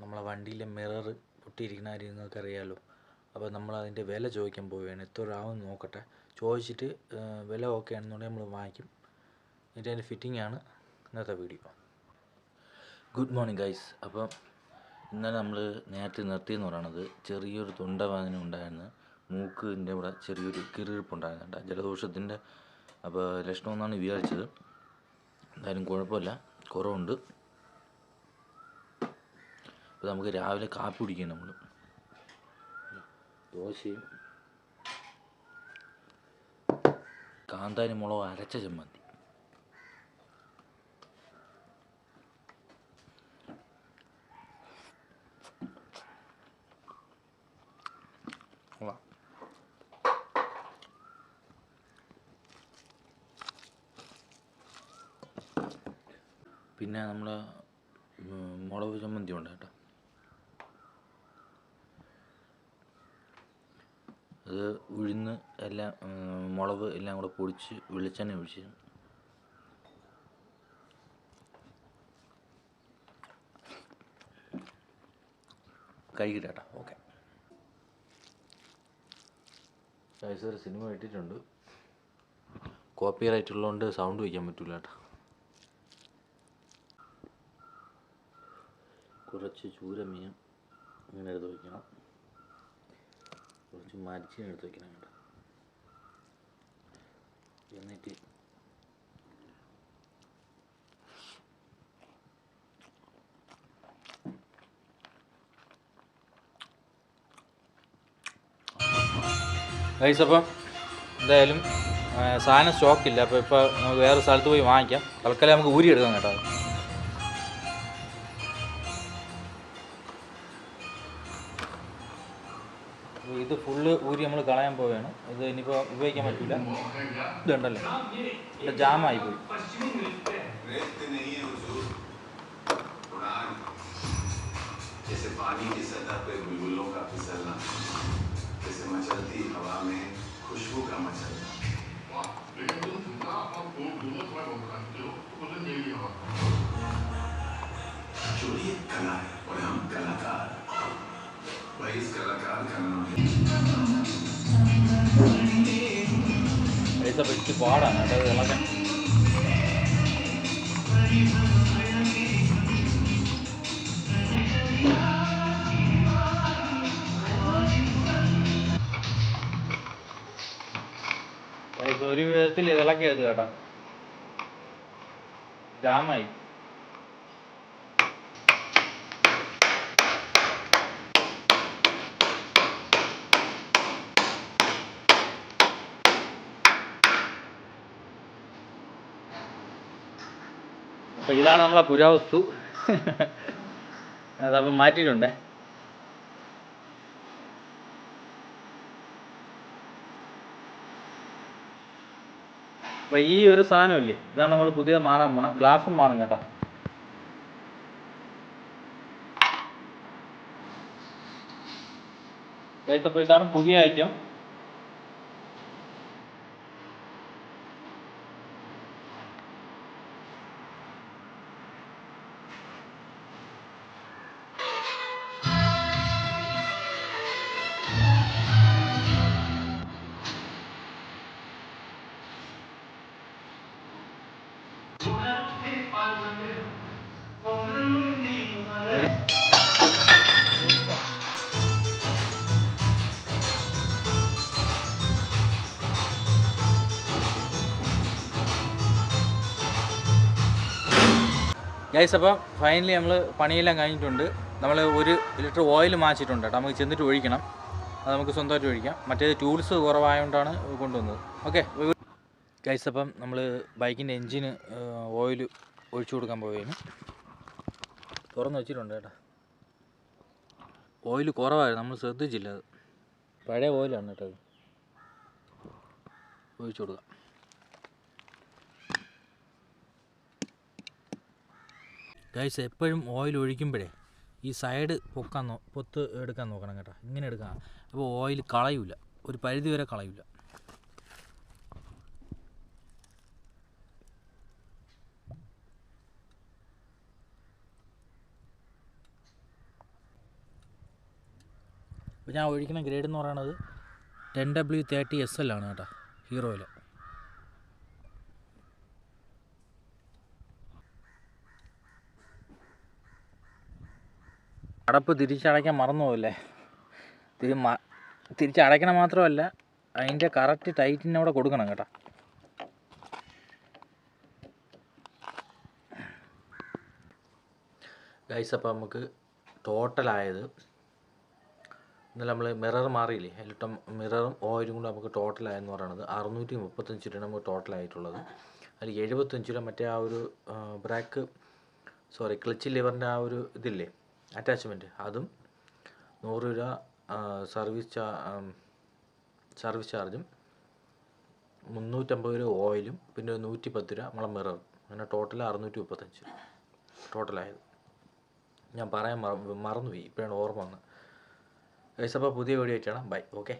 നമ്മളെ വണ്ടിയിലെ മിറർ പൊട്ടിയിരിക്കുന്ന കാര്യം നിങ്ങൾക്ക് അറിയാമല്ലോ അപ്പോൾ നമ്മൾ അതിന്റെ വില ചോദിക്കാൻ പോവുകയാണ്. എത്ര ആവും നോക്കട്ടെ. ചോദിച്ചിട്ട് വില ഓക്കെ ആണെന്നുണ്ടെങ്കിൽ നമ്മൾ വാങ്ങിക്കും. എന്നിട്ട് അതിന്റെ ഫിറ്റിംഗ് ആണ് ഇന്നത്തെ വീഡിയോ ഗുഡ് മോർണിംഗ് ഗൈസ് അപ്പം ഇന്നലെ നമ്മൾ നേരത്തെ നിർത്തിയെന്ന് പറയണത് ചെറിയൊരു തൊണ്ടവേദന ഉണ്ടായിരുന്നു. മൂക്കിന്റെ ഇവിടെ ചെറിയൊരു കിറിയിപ്പുണ്ടായിരുന്നുണ്ട് ജലദോഷത്തിന്റെ അപ്പോൾ ലക്ഷണമെന്നാണ് വിചാരിച്ചത്. എന്തായാലും കുഴപ്പമില്ല. കുറവുണ്ട്. അപ്പോൾ നമുക്ക് രാവിലെ കാപ്പി കുടിക്കും നമ്മൾ ദോശയും കാന്താരി മുളക് അരച്ച ചമ്മന്തി. പിന്നെ നമ്മൾ മുളക് ചമ്മന്തി ഉണ്ട് കേട്ടോ. അത് ഉഴുന്ന് എല്ലാം മുളക് എല്ലാം കൂടെ പൊടിച്ച് വെളിച്ചെണ്ണ ഒഴിച്ച് കഴിക്കട്ടെ കേട്ടോ. ഓക്കെ. ഒരു സിനിമ ഇട്ടിട്ടുണ്ട് കോപ്പി റൈറ്റ് ഉള്ളതുകൊണ്ട് സൗണ്ട് വയ്ക്കാൻ പറ്റില്ല കേട്ടോ. കുറച്ച് ചൂരമീൻ ഇങ്ങനെ എടുത്ത് വയ്ക്കണം കുറച്ച് മരിച്ചിന് എടുത്ത് വയ്ക്കണം കേട്ടോ എന്നിട്ട് ഗൈസ് അപ്പം എന്തായാലും സാധനം സ്റ്റോക്കില്ല അപ്പോൾ ഇപ്പോൾ നമുക്ക് വേറെ സ്ഥലത്ത് പോയി വാങ്ങിക്കാം. തൽക്കാലം നമുക്ക് ഊരി എടുക്കാം കേട്ടോ. ഇത് ഫുള്ള് ഊരി നമ്മൾ കളയാൻ പോവുകയാണ് ഇത് ഇനിയിപ്പോൾ ഉപയോഗിക്കാൻ പറ്റില്ല ഇതുണ്ടല്ലോ ഇവിടെ ജാമായി പോയി रेत नहीं है हुजूर उड़ान जैसे पानी की सतह पे बुलबुलों का फिसलना जैसे मचलती हवा में खुशबू का मचलना लेकिन तुम जितना अपना फोन दोनों समय बनाते हो तो मुझे नहीं लिया चोरी एक कला है और हम कलाकार പൈസ പിടിച്ച് പാടാണ് കേട്ടോ ഇത് ഇളക്കാൻ പൈസ ഒരു വിധത്തിൽ ഇളക്കിയത് കേട്ടോ ജാമായി അപ്പോൾ ഇതാണ് നമ്മളെ പുരാവസ്തു. അതപ്പം മാറ്റിയിട്ടുണ്ടേ. അപ്പോൾ ഈ ഒരു സാധനമില്ലേ ഇതാണ് നമ്മൾ പുതിയ മാറാൻ പോണം ഗ്ലാസും മാറും കേട്ടോ. ഇതാണ് പുതിയ ഐറ്റം ഗൈസ് അപ്പോൾ ഫൈനലി നമ്മൾ പണിയെല്ലാം കഴിഞ്ഞിട്ടുണ്ട്. നമ്മൾ ഒരു ലിറ്റർ ഓയിൽ മാച്ചിട്ടുണ്ട് കേട്ടോ. നമുക്ക് ചെന്നിട്ട് ഒഴിക്കണം. അത് നമുക്ക് സ്വന്തമായിട്ട് ഒഴിക്കാം. മറ്റേത് ടൂൾസ് കുറവായതുകൊണ്ടാണ് കൊണ്ടുവന്നത്. ഓക്കെ ഗൈസ് അപ്പം നമ്മൾ ബൈക്കിന്റെ എൻജിന് ഓയിൽ ഒഴിച്ചു കൊടുക്കാൻ പോവുകയാണ്. തുറന്ന് വെച്ചിട്ടുണ്ട് കേട്ടോ. ഓയിൽ കുറവായിരുന്നു. നമ്മൾ ശ്രദ്ധിച്ചില്ല അത്. പഴയ ഓയിലാണ് കേട്ടോ അത്. ഒഴിച്ചു കൊടുക്കാം. ഗൈസ് എപ്പോഴും ഓയിൽ ഒഴിക്കുമ്പോഴേ ഈ സൈഡ് പൊക്കാൻ പൊത്ത് എടുക്കാൻ നോക്കണം കേട്ടോ. ഇങ്ങനെ എടുക്കാം അപ്പോൾ ഓയിൽ കളയൂല. ഒരു പരിധി വരെ കളയൂല. അപ്പോൾ ഞാൻ ഒഴിക്കുന്ന ഗ്രേഡ് എന്ന് പറയുന്നത് ten W thirty S L ആണ് കേട്ടോ ഹീറോയിൽ. അടപ്പ് തിരിച്ചടയ്ക്കാൻ മറന്നു പോകല്ലേ തിരി മ തിരിച്ചടയ്ക്കണം മാത്രമല്ല അതിന്റെ കറക്റ്റ് ടൈറ്റിനോടെ കൊടുക്കണം കേട്ടോ. ഗൈസ് അപ്പോൾ നമുക്ക് ടോട്ടലായത് ഇന്നലെ നമ്മൾ മിറർ മാറിയില്ലേ? അതിലിട്ട മിററും ഓയിലും കൂടെ നമുക്ക് ടോട്ടലായെന്ന് പറയുന്നത് അറുന്നൂറ്റി മുപ്പത്തഞ്ച് രൂപ നമുക്ക് ടോട്ടലായിട്ടുള്ളത് അതിൽ എഴുപത്തഞ്ച് രൂപ മറ്റേ ആ ഒരു ബ്രാക്ക് സോറി ക്ലച്ച് ലിവറിന്റെ ആ ഒരു ഇതില്ലേ? അറ്റാച്ച്മെന്റ് അതും നൂറ് രൂപ സർവീസ് ചാ സർവീസ് ചാർജും മുന്നൂറ്റമ്പത് രൂപ ഓയിലും പിന്നെ ഒരു നൂറ്റി പത്ത് രൂപ നമ്മളെ മിറർ അങ്ങനെ ടോട്ടൽ അറുന്നൂറ്റി മുപ്പത്തഞ്ച് ടോട്ടലായത് ഞാൻ പറയാൻ മറന്നുപോയി. ഇപ്പോഴാണ് ഓർമ്മ വന്നത്. അപ്പോൾ പുതിയ വീഡിയോ ആയിട്ടാണ്. Bye okay